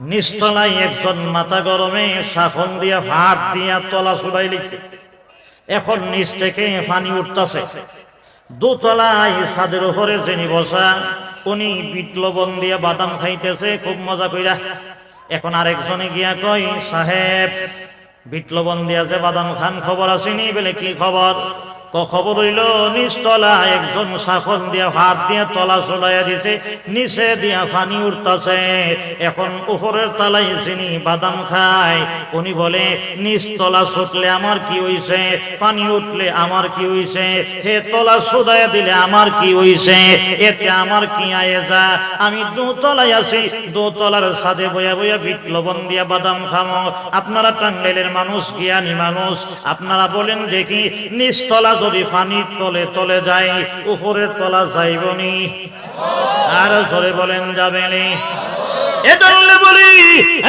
নিস্তলায় একজন মাথা গরমে শাসন দিয়া, হাত দিয়া তলা সুড়াই লিছে এখন নিচ থেকে পানি উঠতেছে। দোতলায় ছাদের উপরে জেনি বসা, উনি বিট দিয়া বাদাম খাইতেছে, খুব মজা কইরা। এখন আরেকজনে গিয়া কই সাহেব বিট দিয়া যে বাদাম খান খবর আসেনি? বলে, কি খবর? খবর হইল নিচতলা একজন শাসন দিয়া হাত দিয়া তলা চলাইয়া দিছে, নিচে দিয়া পানি উঠতাছে। এখন উপরের তালাই চিনি বাদাম খায়, উনি বলে নিচতলা ছুটলে আমার কি হইছে? পানি উঠলে আমার কি হইছে? হে তলা সুদাইয়া দিলে আমার কি হইছে? এতে আমার কি আয়ে যা? আমি দোতলায় আছি দোতলার সাথে বইয়া বিট লবণ দিয়া বাদাম খামো। আপনারা টাঙ্গাইলের মানুষ, জ্ঞানী মানুষ, আপনারা বলেন দেখি নিচতলা যদি পানির তলে চলে যায় উপরের তলা যাইবনি। আর জোরে বলেন যাবেনি। বলি,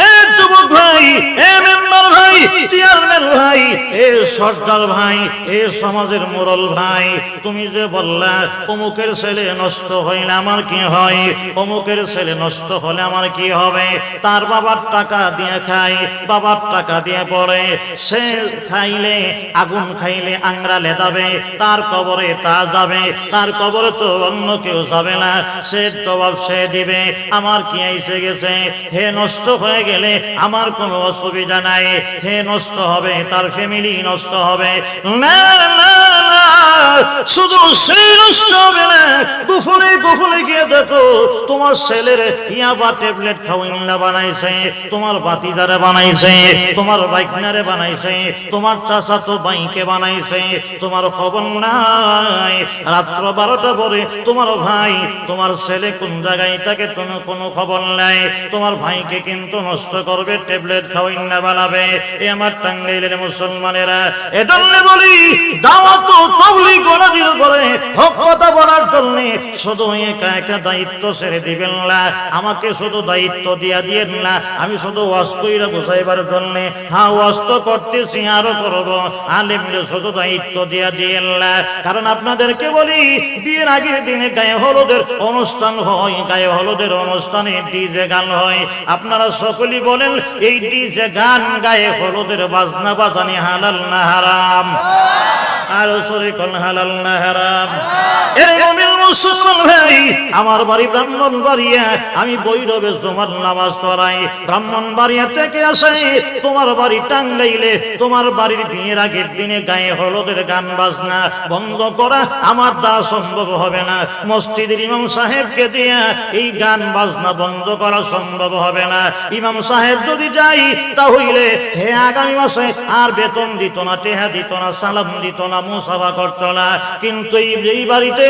এ যুবক ভাই, এ মেম্বার ভাই, চেয়ারম্যান ভাই, এ সর্দার ভাই, এ সমাজের মোরল ভাই, তুমি যে বললা, অমুকের ছেলে নষ্ট হইলে আমার কি হয়? অমুকের ছেলে নষ্ট হলে আমার কি হবে? তার বাবার টাকা দিয়ে খায় বাবার টাকা দিয়ে পড়ে। সে খাইলে, আগুন খাইলে আংরা লেদাবে, তার কবরে তা যাবে, তার কবরে তো অন্য কেউ যাবে না। সে জবাব সে দিবে, আমার কি আইসে গেছে? হে নষ্ট হয়ে গেলে আমার কোনো অসুবিধা নাই। হে নষ্ট হবে তার ফ্যামিলি নষ্ট হবে। না, শুধু সেই ভাই, তোমার ছেলে কোন জায়গায় কোনো খবর নাই। তোমার ভাইকে কিন্তু নষ্ট করবে, ট্যাবলেট খাওয়াই না বানাবে। এ আমার টাঙ্গাইলের মুসলমানেরা, এজন্য বলি, দাওয়াত তবলি গলাদির করে হক কথা বলার জন্য শুধু একা একা দায়িত্ব ছেড়ে দিবেন না। আমাকে শুধু দায়িত্ব দিয়া দিয়েন না। আমি শুধু ওয়াজ কইরা বুঝাইবার জন্য হ্যাঁ ওয়াজ তো করতেছি, আরও করব। আলেমরে শুধু দায়িত্ব দিয়া দিয়েন না। কারণ আপনাদেরকে বলি, বিয়ের আগের দিনে গায়ে হলুদের অনুষ্ঠান হয়, গায়ে হলুদের অনুষ্ঠানে ডিজে গান হয়। আপনারা সকলেই বলেন, এই ডিজে গান গায়ে হলুদের বাজনা বাজানি হালাল না হারাম? আর সরে কোন হালাল না হারাম। এর মুমিন মুসলমান ভাই আমার বাড়ি ব্রাহ্মণ বাড়িয়া আমি বৈরবে জমার নামাজ পড়াই। ব্রাহ্মণ বাড়িয়া থেকে আসে তোমার বাড়ি টাঙ্গাইলে তোমার বাড়ির বিয়ের আগের দিনে গায়ে হলুদের গান বাজনা বন্ধ করা আমার দ্বারা সম্ভব হবে না। মসজিদের ইমাম সাহেবকে দিয়া এই গান বাজনা বন্ধ করা সম্ভব হবে না। ইমাম সাহেব যদি যাই তাহলে হে আগামী মাসে আর বেতন দিত না টেহা দিত না সালাম দিত না মুসাফা না। কিন্তু এই বাড়িতে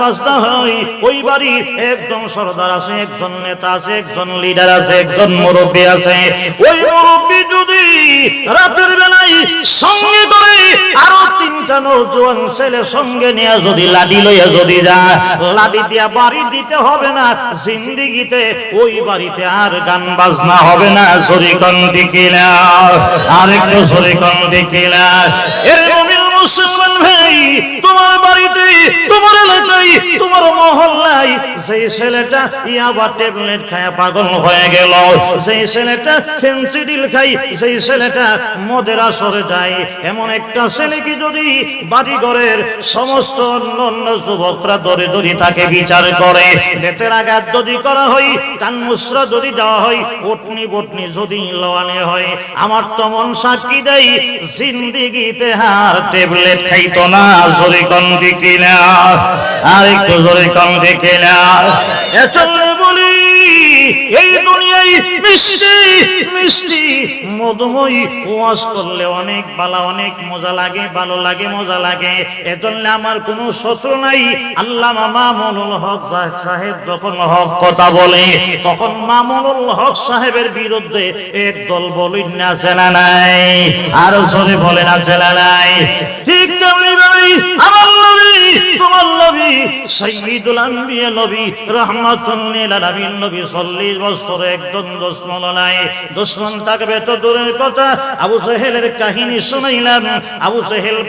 বাজনা হয়। ওই বাড়ির একজন সর্দার আছে, একজন নেতা আছে, একজন লিডার আছে, একজন মুরব্বী আছে। ওই মুরব্বী যদি রাতের বেলায় সঙ্গে করে আরও তিনটা ছেলে সঙ্গে নিয়ে যদি লাডি লইয়া যদি যা লাডি দিয়া বাড়ি দিতে হবে না। জিন্দিগিতে ওই বাড়িতে আর গান বাজনা হবে না। সরিকন দিকিলা আরেকটু মুসলমান ভাই, তোমার বাড়িতে, তোমার এলাকায়, তোমার মহল্লায় সেই ছেলেটা ইয়াবা ট্যাবলেট খায় পাগল হয়ে গেল সেই ছেলেটা ফেন্সিডিল খাই সেই ছেলেটা মদের আসরে যায়, এমন একটা ছেলেকে যদি বাড়ি ঘরের সমস্ত অন্য অন্য যুবকরা দরে দরি তাকে বিচার করে, বেতের আঘাত যদি করা হয়, কান মুসরা যদি দেওয়া হয় উটনি বটনি যদি লওয়ানে হয়, আমার তো মন সাক্ষী দেয়, জিন্দিগিতে হার ট্যাবলেট খাইতো না, জোরে কম দেখি না, আর একটু জোরে কম দেখে না। বলি, এই মিষ্টি মিষ্টি। ওয়াজ করলে অনেক ভালো অনেক মজা লাগে, ভালো লাগে, মজা লাগে। এজন্য আমার কোনো শত্রু নাই। আল্লাহ হক সাহেব যখন হক কথা বলে, তখন মামুনুল হক সাহেবের বিরুদ্ধে একদল বলি না চেলা নাই? আরও জোরে বলে না চেলা নাই? ঠিক তেমনি আমার তোমার নবী আম্বিয়া নবী লিল আলামিন নবী 40 বছর একজন দুশমন নাই। দুশমন থাকবে তো দূরের কথা। আবু কাহিনী শুনাইলাম। আবু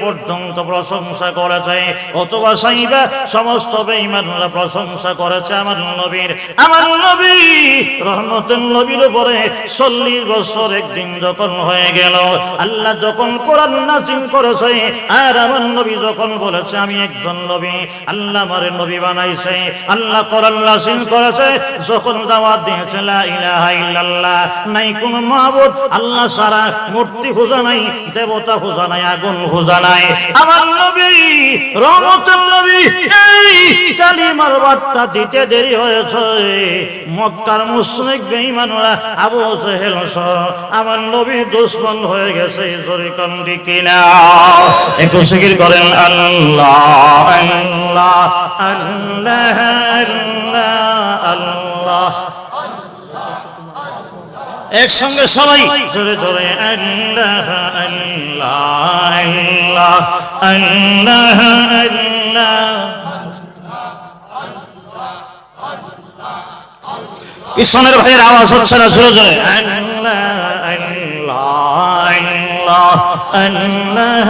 পর্যন্ত প্রশংসা করেছে। অথবা সাইবা, সমস্ত বেঈমানরা প্রশংসা করেছে আমার নবীর। আমার নবী রহমতুল নবীর উপরে 40 বছর একদিন যখন হয়ে গেল, আল্লাহ যখন কোরআন নাজিল করেছে, আর আমার নবী যখন বলেছে, আমি একজন নবী, আল্লাহ আমার নবী বানাইছে, আল্লাহ কোরআন নাজিল করেছে, যখন দাওয়াত দিয়েছে, লা ইলাহা ইল্লাল্লাহ, নাই কোন মাবুদ, আল্লাহ মূর্তি নাই, দেবতা নাই, আগুন নাই। আমার নবী রহমতুল নবী, এই কালিমার বার্তা দিতে দেরি হয়েছে। মক্কার মুশরিক বেঈমানরা আবু আমার নবী দুশ্মন হয়ে গেছে কিনা। একটু করেন, আল্লাহ। আল্লাহ আল্লাহ আল্লাহ একসঙ্গে সবাই। জোরে জোরে আল্লাহ আল্লাহ আল্লাহ আল্লাহ। পিছনের ভাইয়ের আওয়াজ হচ্ছে না জোরে জোরে। আল্লাহ আল্লাহ আল্লাহ আল্লাহ।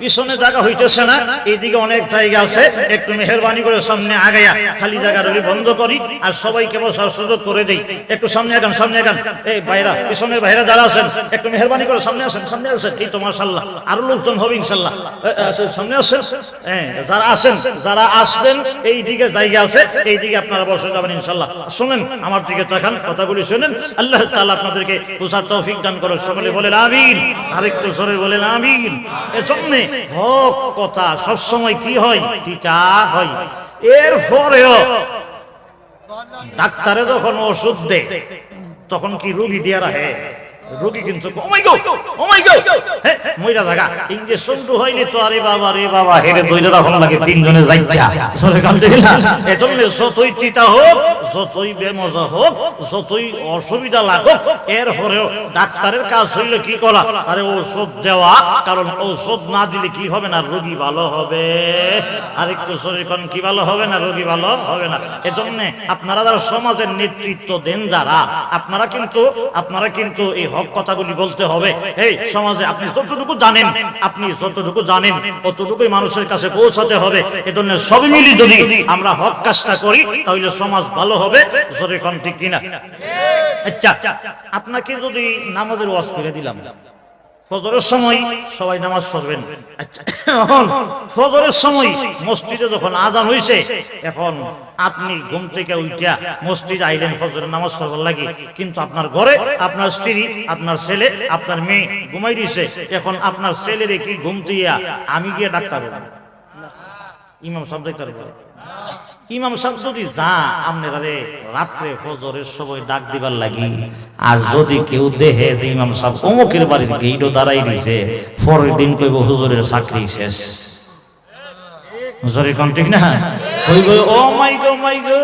পিছনে জায়গা হইতেছে না এইদিকে অনেক জায়গা আছে, একটু মেহরবানি করে সামনে আগাইয়া খালি জায়গা রলি বন্ধ করি আর সবাইকে বসার সুযোগ করে দেই। একটু সামনে আগান সামনে আগান। এই বাইরা পিছনের বাইরা যারা আছেন, একটু মেহরবানি করে সামনে আসেন সামনে আসেন। এই তো মাশাল্লাহ আরও লোকজন হবে ইনশাল্লাহ সামনে আসেন। হ্যাঁ যারা আছেন, যারা আসবেন, এই দিকে জায়গা আছে, এই দিকে আপনারা বসে যাবেন ইনশাল্লাহ শুনেন, আমার দিকে তাকান, কথাগুলি শুনেন। আল্লাহ তাআলা আপনাদেরকে বুঝার তৌফিক দান করুন সকলে বলেন আমিন। আরেকটু সরে বলেন আমিন। এজন্য হক কথা সবসময় কি হয়? টিটা হয়? এর পরেও ডাক্তারে যখন ওষুধ দেয়, তখন কি রুগী দিয়ে রাখে? রুগী কিন্তু দেওয়া, কারণ ওষুধ না দিলে কি হবে না? রোগী ভালো হবে। আরেকটু শরীর কি ভালো হবে না? রোগী ভালো হবে না। এজন্য আপনারা যারা সমাজের নেতৃত্ব দেন যারা, আপনারা কিন্তু আপনারা কিন্তু এই হক কথাগুলি বলতে হবে। এই সমাজে আপনি যতটুকু জানেন, আপনি যতটুকু জানেন অতটুকুই মানুষের কাছে পৌঁছাতে হবে। এজন্য সব মিলি যদি আমরা হক কাজটা করি, তাহলে সমাজ ভালো হবে। জোরে কোন ঠিক কিনা আচ্ছা আপনাকে যদি নামাজের ওয়াজ করে দিলাম। ফজরের সময় সবাই নামাজ পড়বেন আচ্ছা এখন ফজরের সময় মসজিদে যখন আজান হইছে, এখন আপনি ঘুম থেকে উঠিয়া মসজিদে আইলেন ফজরের নামাজ পড়বার লাগি কিন্তু আপনার ঘরে আপনার স্ত্রী, আপনার ছেলে, আপনার মেয়ে ঘুমাই দিছে এখন আপনার ছেলেরে কি ঘুম দিয়া আমি গিয়ে ডাক্তার? ইমাম সাহেব ডাক্তার। ইমাম যদি যা, আপনারা রে রাত্রে ফজরের সময় ডাক দিবার লাগি। আর যদি কেউ দেহে যে ইমাম সাহেব অমুকের বাড়ির গেইটও দাঁড়াই দিছে, পরের দিন কইব হুজুরের চাকরি শেষ। হুজুরের কোন ঠিক না? কইব, ও মাই গো মাই গো,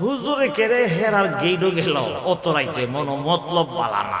হুজুরে কেরে হেরার গেইটও গেল, অত রাইতে মনো মতলব বালা না।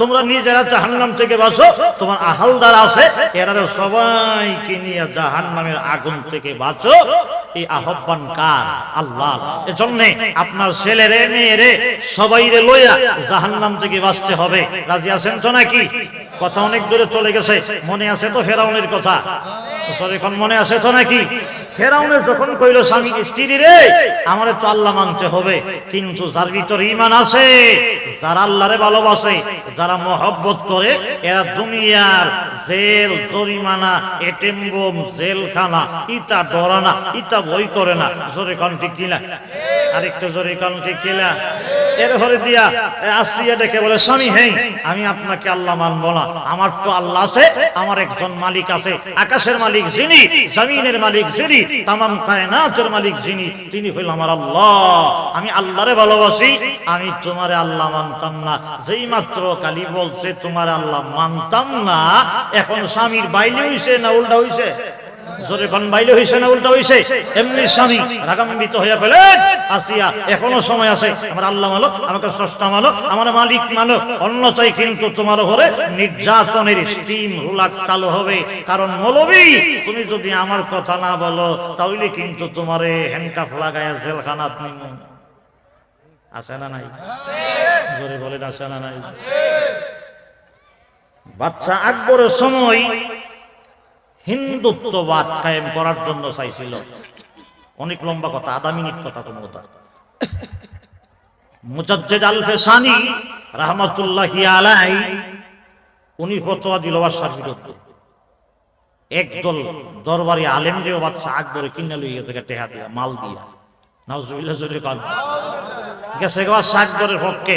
তোমরা নিজেরা জাহান্নাম থেকে বাঁচো। তোমার আহালদার আছে, এরা সবাইকে নিয়ে জাহান্নামের আগুন থেকে বাঁচো। এই আহ্বান কার? আল্লাহ। এজন্য আপনার ছেলেরে মেয়েরে সবাইরে লইয়া জাহান্নাম থেকে বাঁচতে হবে। রাজি আছেন তো নাকি? কথা অনেক দূরে চলে গেছে, মনে আছে তো ফেরাউনের কথা? এখন মনে আছে তো নাকি? ফেরাউনের যখন কইল, স্বামী, স্ত্রী রে, আমারে তো আল্লাহ মানতে হবে। কিন্তু যার ভিতরে ইমান আছে, যারা আল্লাহরে ভালোবাসে, যারা মহব্বত করে, এরা দুনিয়ার জেল, জরিমানা এটেম বোম জেলখানা, ইটা ডরানা, ইটা বই করে না। জোরে কন্টি কিনা আরেকটু জোরে এর ঘরে দিয়া আসিয়া বলে, স্বামী আমি আপনাকে আল্লাহ মানবো না। আমার তো আল্লাহ আছে, আমার একজন মালিক আছে। আকাশের মালিক যিনি, জমিনের মালিক যিনি, তামাম কায়নাতের মালিক যিনি, তিনি হইল আমার আল্লাহ। আমি আল্লাহরে ভালোবাসি, আমি তোমারে আল্লাহ মানতাম না। যেই মাত্র কালি বলছে, তোমার আল্লাহ মানতাম না এখন স্বামীর বাইলে হইছে না উল্টা হইছে? জোরে বাইলে হইছে না উল্টা হইছে? এমনি স্বামী হইয়া ফেলেন আসিয়া এখনও সময় আছে আমার আল্লাহ মালো আমাকে স্রষ্টা মালো আমার মালিক মালো অন্যথায় কিন্তু তোমার ঘরে নির্যাতনের স্টিম রুলার চালু হবে। কারণ মৌলবী তুমি যদি আমার কথা না বলো তাহলে কিন্তু তোমারে হ্যান্ডকাফ লাগায় জেলখানাত নিম। আছে না নাই? জোরে বলেন আছে না নাই? বাচ্চা আকবরের সময় হিন্দুত্ববাদ কায়েম করার জন্য চাইছিল। অনেক লম্বা কথা, আধা মিনিট কথা কোন কথা মুজাদ্দেদ আল ফেসানি রাহমাতুল্লাহ আলাই, উনি ফতোয়া দিল বাদশার বিরুদ্ধে। একদল দরবারি আলেমরেও বাচ্চা আকবরে কিনে লই গেছে, টেহা দিয়া, মাল দিয়া। নাউজুবিল্লাহ যদি কন। গেছে গো বাদশা আকবরের পক্ষে।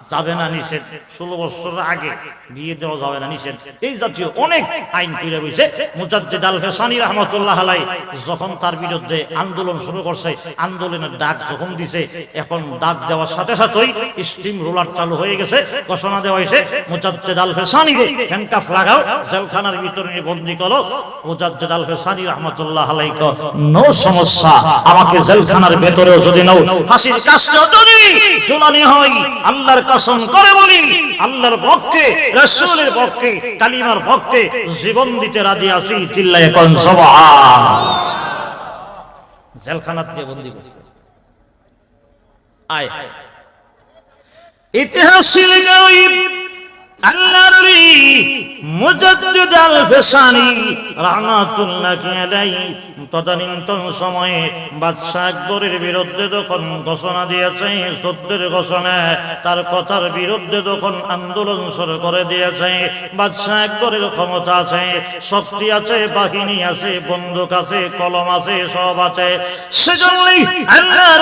যাবে না নিষেধ। ষোলো বছর আগে বিয়ে দেওয়া যাবে না নিষেধ। এই জাতীয় অনেক আইন করে বইছে মুজাদ্দিদ আল ফেসানি রহমতুল্লাহ আলাই যখন তার বিরুদ্ধে আন্দোলন শুরু করছে আন্দোলনের ডাক যখন দিছে এখন ডাক দেওয়ার সাথে সাথেই স্টিম রোলার চালু হয়ে গেছে। ঘোষণা দেওয়া হয়েছে মুজাদ্দিদ আল ফেসানি হ্যান্ডকাফ লাগাও জেলখানার ভিতরে বন্দি করো। মুজাদ্দিদ আল ফেসানি রহমতুল্লাহ আলাই নো সমস্যা আমাকে জেলখানার ভেতরেও যদি নাও ফাঁসির কাজটা যদি ঝুলানি হয় আল্লাহর কসম করে বলি, আল্লাহর পক্ষে, রাসূলের পক্ষে, কালিমার পক্ষে জীবন দিতে রাজি আছি চিল্লায়ে কোন সুবহান। দিয়ে বন্দি করছে। আয়। ইতিহাসের আল্লাহর তদানীন্তন সময়ে বাদশাহ আকবরের বিরুদ্ধে যখন ঘোষণা দিয়েছে সত্যের ঘোষণা, তার কথার বিরুদ্ধে যখন আন্দোলন শুরু করে দিয়েছে, বাদশাহ আকবরের ক্ষমতা আছে, শক্তি আছে, বাহিনী আছে, বন্দুক আছে, কলম আছে, সব আছে। সেজন্যই আল্লাহর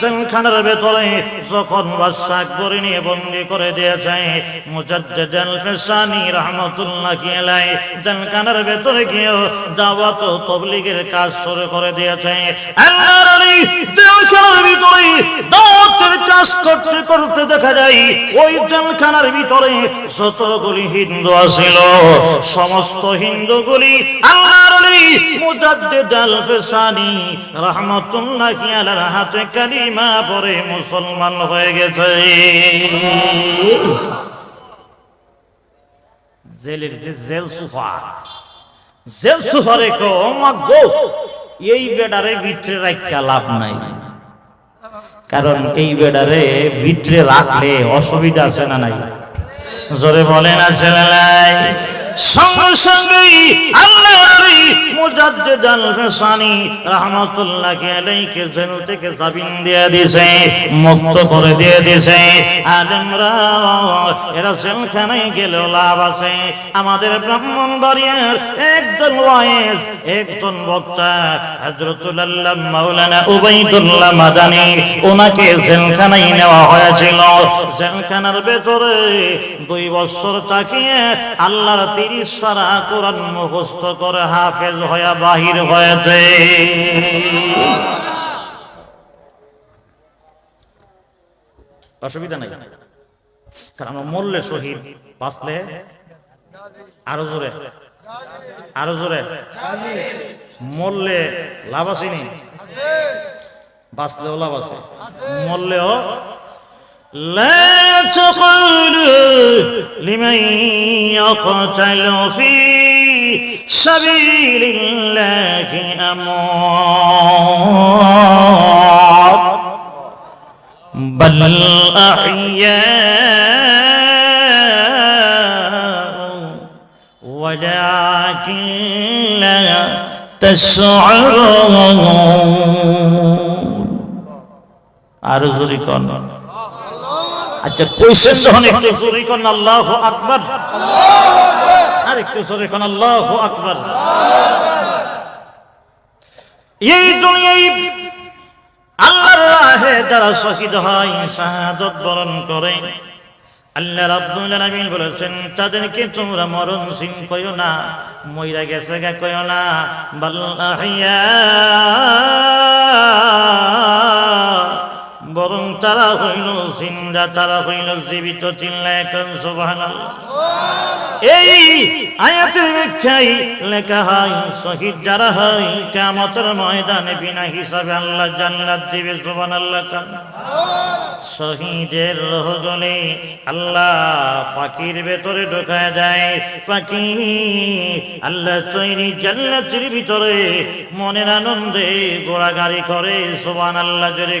জেলখানার ভেতরে যখন বাদশাহ করে নিয়ে বন্দি করে দিয়েছে, মুজাদ্দিদ রহমাতুল্লাহ কি আলাই জেলখানার ভেতরে গিয়েও দাওয়াত তবলিগের কাজ শুরু করে দিয়েছে জেলখানার ভিতরে দাওয়াতের কাজ করতে দেখা যায়, ওই জেলখানার ভিতরে যতগুলি হিন্দু আছিল, সমস্ত হিন্দুগুলি আল্লাহর হাতে কালিমা মুসলমান হয়ে গেছে। জেলের যে জেল জেল সুফারে কো গো, এই বেডারে ভিতরে রাখা লাভ নাই। কারণ এই বেডারে ভিতরে রাখলে অসুবিধা আছে না নাই? জোরে বলেন আছে না নাই সঙ্গে সঙ্গেই আল্লাহর মুজাদ্দিদ আল ফিসানি একজন ওয়াইস, একজন বক্তা, হযরতুল আল্লাহ উবাইদুল্লাহ মাদানী, ওনাকে জেলখানায় নেওয়া হয়েছিল। জেলখানার ভেতরে দুই বছর চাকিয়ে আল্লাহর তিরিশ সারা কোরআন মুখস্থ করে হাফেজ হয়ে বাহির হয়েছে অসুবিধা নাই কারণ আমরা মরলে শহীদ বাঁচলে আরো জোরে আরো জোরে মরলে লাভ আসেনি বাঁচলেও লাভ আছে মরলেও لا تقولوا لمن يقتل في سبيل الله أموات بل أحياء ولكن لا تشعرون أرزقكم কোন আচ্ছা কইছেন যখন একটু জোরে কোন আল্লাহু আকবার আর জোরে কোন আল্লাহু আকবার। এই দুনিয়ায় আল্লাহর যারা শহীদ হয়, শাহাদত বরণ করে, আল্লাহ রাব্বুল আলামিন বলেছেন, তাদেরকে তোমরা মরণ সিং কইও না, মইরা গেছে গা কইও না, বাল আহিয়া। বরং তারা হইল জিন্দা, তারা হইল জীবিত, চিল্লায় সুবহানাল্লাহ। এই আয়াতের ব্যাখ্যায় লেখা হয়, শহীদ যারা হয় কামতের ময়দানে বিনা হিসাবে আল্লাহ জান্নাত দিবে, সুবহানাল্লাহ কান। শহীদের রহ গলে আল্লাহ পাখির ভেতরে ঢোকা যায় পাখি আল্লাহ তৈরি জান্নাতের ভিতরে মনের আনন্দে গোড়াগাড়ি করে সোবান আল্লাহ জোরে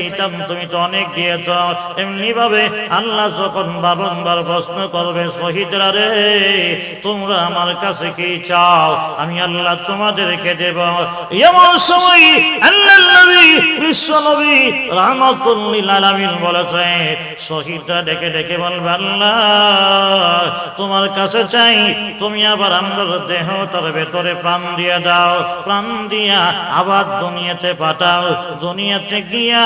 চাইতাম তুমি তো অনেক দিয়েছ। এমনি ভাবে আল্লাহ যখন বারংবার প্রশ্ন করবে, শহীদরা রে, তোমরা আমার কাছে কি চাও? আমি আল্লাহ তোমাদেরকে দেব। এমন সময় আল্লাহ বিশ্ব নবী রহমতুল্লিল বলেছে শহীদরা ডেকে ডেকে বলবে, আল্লাহ, তোমার কাছে চাই, তুমি আবার আমার দেহ তার ভেতরে প্রাণ দিয়ে দাও। প্রাণ দিয়া আবার দুনিয়াতে পাঠাও। দুনিয়াতে গিয়া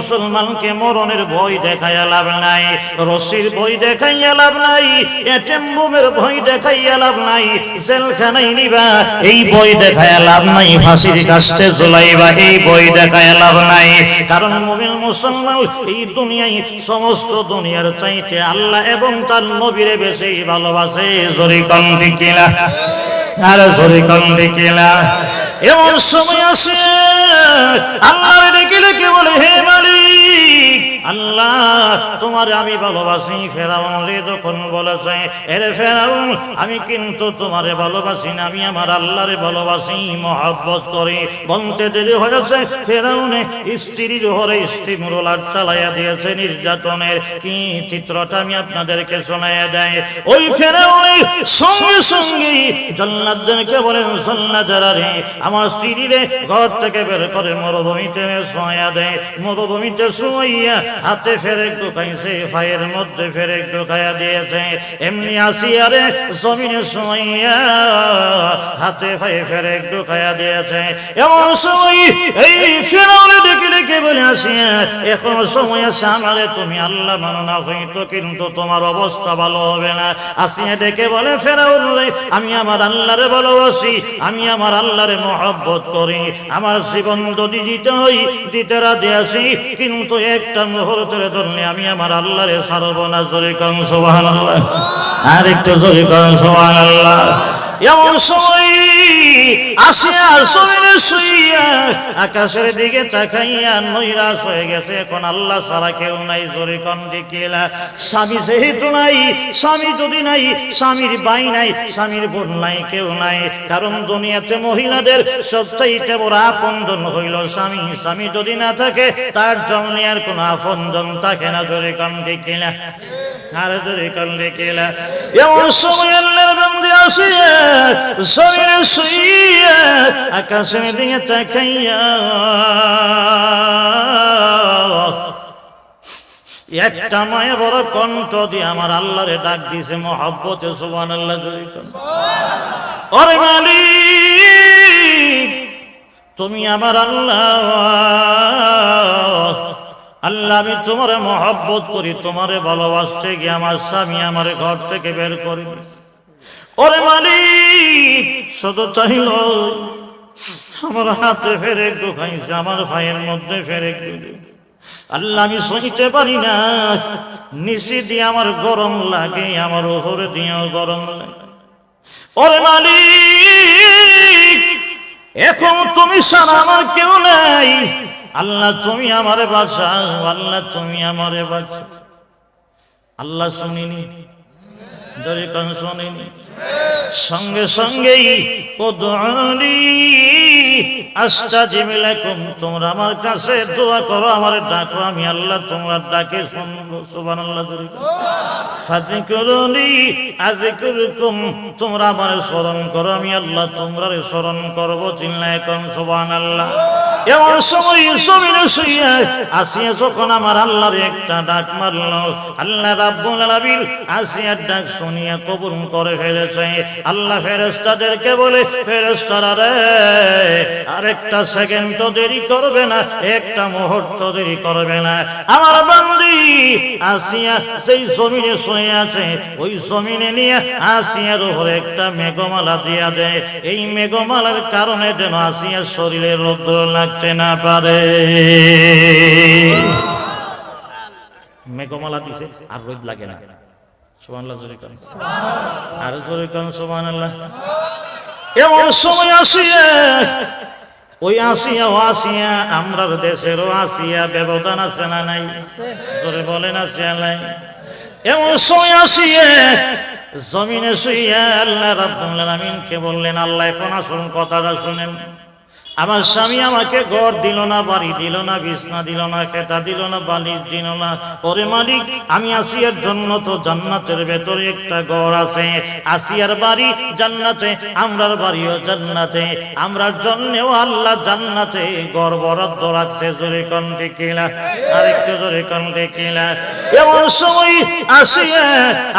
মুসলমানকে মরণের ভয় দেখাইয়া লাভ নাই, রশির ভয় দেখাইয়া লাভ নাই এটেম বোমের ভয় দেখাইয়া লাভ নাই জেলখানাই নিবা, এই বই দেখাইয়া লাভ নাই, ফাঁসির কাছে জ্বলাইবা এই বই দেখাইয়া লাভ নাই। কারণ মুমিন মুসলমান এই দুনিয়ায় সমস্ত দুনিয়ার চাইতে আল্লাহ এবং তার নবীরে বেশি ভালোবাসে, জরি কম কিনা? আর জরি কম কিনা? এমন সময় আসে আল্লাহ ডেকে ডেকে বলে হে মালিক আল্লাহ, তোমার আমি ভালোবাসি। ফেরাউন রে যখন বলেছে, এরে ফেরাউন, আমি কিন্তু তোমারে ভালোবাসি না, আমি আমার আল্লাহরে ভালোবাসি, মহাব্বত করি। বলতে দেরি হয়েছে, ফেরাউনে স্ত্রীর ঘরে স্টিম রোলার চালাইয়া দিয়েছে নির্যাতনের। কি চিত্রটা আমি আপনাদেরকে শোনাইয়া দেয় ওই ফেরাউনে সঙ্গে সঙ্গে জল্লাদদেরকে বলেন জল্লাদারা রে আমার স্ত্রীরে ঘর থেকে বের করে মরুভূমিতে শোয়া দেয় মরুভূমিতে শুইয়া হাতে ফেরেক ঢুকাইছে ফায়ের মধ্যে ফেরেক ঢুকাইয়া দিয়েছে। এমনি আসিয়ারে জমিনে শুইয়া হাতে ফায়ে ফেরেক ঢুকাইয়া দিয়েছে। এমন সময় এই ফেরাউনে ডেকে ডেকে বলে আসিয়া, এখন সময় আছে আমারে, তুমি আল্লাহ মানো না হইতো কিন্তু তোমার অবস্থা ভালো হবে না। আসিয়া ডেকে বলে, ফেরাউন রে, আমি আমার আল্লাহরে ভালোবাসি, আমি আমার আল্লাহরে মহব্বত করি। আমার জীবন যদি দিতে হই দিতে রাধে আসি কিন্তু একটা মুহূর্তের ধরলে আমি আমার আল্লাহরে সারব না, জোরে কম সোহান আর একটু জোরে সোহান আল্লাহ এমন আকাশের দিকে তাকাইয়া নৈরাশ হয়ে গেছে। এখন আল্লাহ সারা কেউ নাই, জোরে কম দেখিলা স্বামী যেহেতু নাই, স্বামী যদি নাই, স্বামীর বাই নাই, স্বামীর বোন নাই, কেউ নাই। কারণ দুনিয়াতে মহিলাদের সবচাইতে বড় আপনজন হইল স্বামী। স্বামী যদি না থাকে, তার জন্য আর কোনো আপনজন থাকে না, জোরে কম দেখিলা আর জোরে কম দেখিলা এমন সময় আল্লাহর বান্দা আসিয়া জমিনে শুইয়া আকাশের দিকে তাকাইয়া একটা মায়ে বড় কণ্ঠ দিয়ে আমার আল্লাহরে ডাক দিছে মহব্বতে সুবান আল্লাহ। ওরে মালিক তুমি আমার আল্লাহ। আল্লাহ, আমি তোমারে মহব্বত করি, তোমারে ভালোবাসতে গিয়ে আমার স্বামী আমার ঘর থেকে বের করে। ওরে মালিক, শুধু চাইল আমার হাতে ফেরে ঢুকাইছে আমার ভাইয়ের মধ্যে ফেরে আল্লাহ, আমি সইতে পারি না, নিচে দিয়ে আমার গরম লাগে, আমার উপরে দিয়েও গরম লাগে। ওরে মালিক, এখন তুমি সারা আমার কেউ নাই। আল্লাহ তুমি আমারে বাঁচাও, আল্লাহ তুমি আমারে বাঁচাও। আল্লাহ শুনিনি জোরে কান শোনেনি। সঙ্গে সঙ্গেই ও দোয়ালি তোমরা আমার কাছে দোয়া করো, আমার ডাকো, আমি আল্লাহ তোমরা ডাকে শুনব, সুবহানাল্লাহ তোমরা আমার স্মরণ করো, আমি আল্লাহ তোমরা স্মরণ চিল্লায় এমন সময় আসিয়া যখন আমার আল্লাহর একটা ডাক মারলো, আল্লাহ আসিয়ার ডাক শুনিয়া কবুল করে ফেলেছে। আল্লাহ ফেরেশতাদেরকে বলে, ফেরেশতারা রে আরেকটা সেকেন্ড তো দেরি করবে না, একটা মুহূর্ত দেরি করবে না। আমার বান্দি আসিয়া সেই জমিনে শুয়ে আছে, ওই জমিনে নিয়ে আসিয়ার উপরে একটা মেঘমালা দিয়া দেয়। এই মেঘমালার কারণে যেন আসিয়ার শরীরে রৌদ্র লাগতে না পারে। মেঘমালা দিছে, আর রোদ লাগে না। সুবহানাল্লাহ, জোরে কোন আর জোরে কোন সুবহানাল্লাহ। এমন সময় আসিয়া ওই আসিয়া ও আসিয়া আমরার দেশেরও আসিয়া ব্যবধান আছে না নাই? ধরে বলেন আসিয়া নাই? এমন সময় আসিয়া জমিনে শুইয়া আল্লাহ রাব্বুল আলামিনকে বললেন আল্লাহ এখন আসুন কথাটা শুনেন। আমার স্বামী আমাকে ঘর দিল না, বাড়ি দিল না, বিছনা দিল না, খেতা দিল না, বালিশ দিল না। পরে মালিক, আমি আসিয়ার জন্য তো জান্নাতের ভেতরে একটা ঘর আছে। আসিয়ার বাড়ি জান্নাতে, আমরার বাড়িও জান্নাতে। আমরার জন্যেও আল্লাহ জান্নাতে ঘর বরাদ্দ রাখছে, জোরে কন কিলা আরেকটু জোরে কন কিলা এমন সময় আসিয়া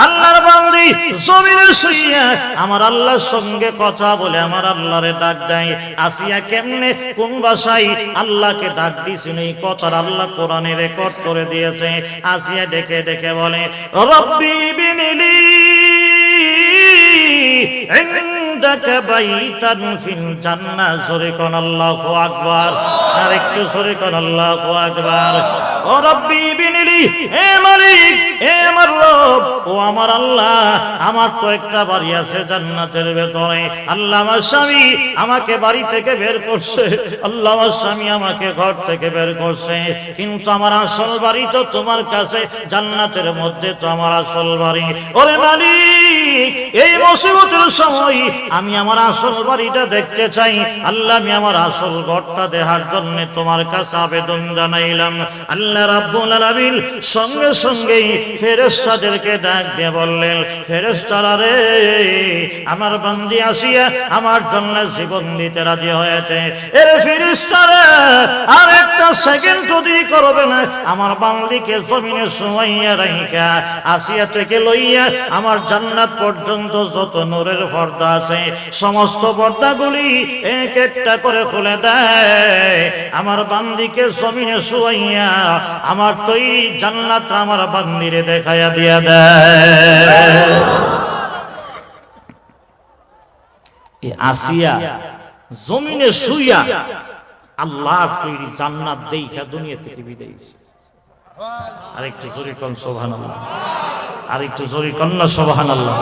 আল্লাহর বান্দি জমিনে শুইয়া আমার আল্লাহর সঙ্গে কথা বলে আমার আল্লাহরে ডাক দেয়। আসিয়া কে কেমনে কোন ভাষায় আল্লাহকে ডাক দিয়েছেন এই কথার আল্লাহ কোরআনে রেকর্ড করে দিয়েছে আসিয়া ডেকে ডেকে বলে রব্বি বিনিলি عندك بيتا في الجنة سرقنا الله أكبر আরেকটু সরিকন আল্লাহ আকবার ও রব্বি বিনিলি, হে মালিক, হে আমার রব। ও আমার আল্লাহ, আমার তো একটা বাড়ি আছে জান্নাতের ভেতরে। আল্লাহ আমার স্বামী আমাকে বাড়ি থেকে বের করছে। আল্লাহ আমার স্বামী আমাকে ঘর থেকে বের করছে। কিন্তু আমার আসল বাড়ি তো তোমার কাছে, জান্নাতের মধ্যে তো আমার আসল বাড়ি। ওরে মালিক, এই মুসিবতের সময় আমি আমার আসল বাড়িটা দেখতে চাই। আল্লাহ, আমি আমার আসল ঘরটা দেখার জন্য তোমার কাছে আবেদন জানাইলাম। আল্লাহ রাব্বুল আলামিন সঙ্গে সঙ্গে ফেরেশতাদেরকে ডাক দিয়ে বললেন, ফেরেশতারা রে, আমার বান্দি আসিয়া আমার জন্য জীবন দিতে রাজি হয়েছে। এর ফেরেশতারা আর একটা সেকেন্ড যদি করবে না, আমার বান্দিকে জমিনে শুয়াইয়া রাইখা আসিয়া থেকে লইয়া আমার জান্নাত পর্যন্ত যত নূরের পর্দা আছে, সমস্ত পর্দাগুলি এক একটা করে খুলে দেয়। আমার বান্দিকে জমিনে শুয়াইয়া আমার তৈরি জান্নাত আমার বান্দিরে দেখাইয়া দিয়া দেয় আসিয়া, জমিনে শুইয়া আল্লাহ তৈরি জান্নাত দেখা দুনিয়া থেকে বিদায়। আরেকটু জোরে কন সোহান আল্লাহ আরেকটু জোরে কন্যা সোহান আল্লাহ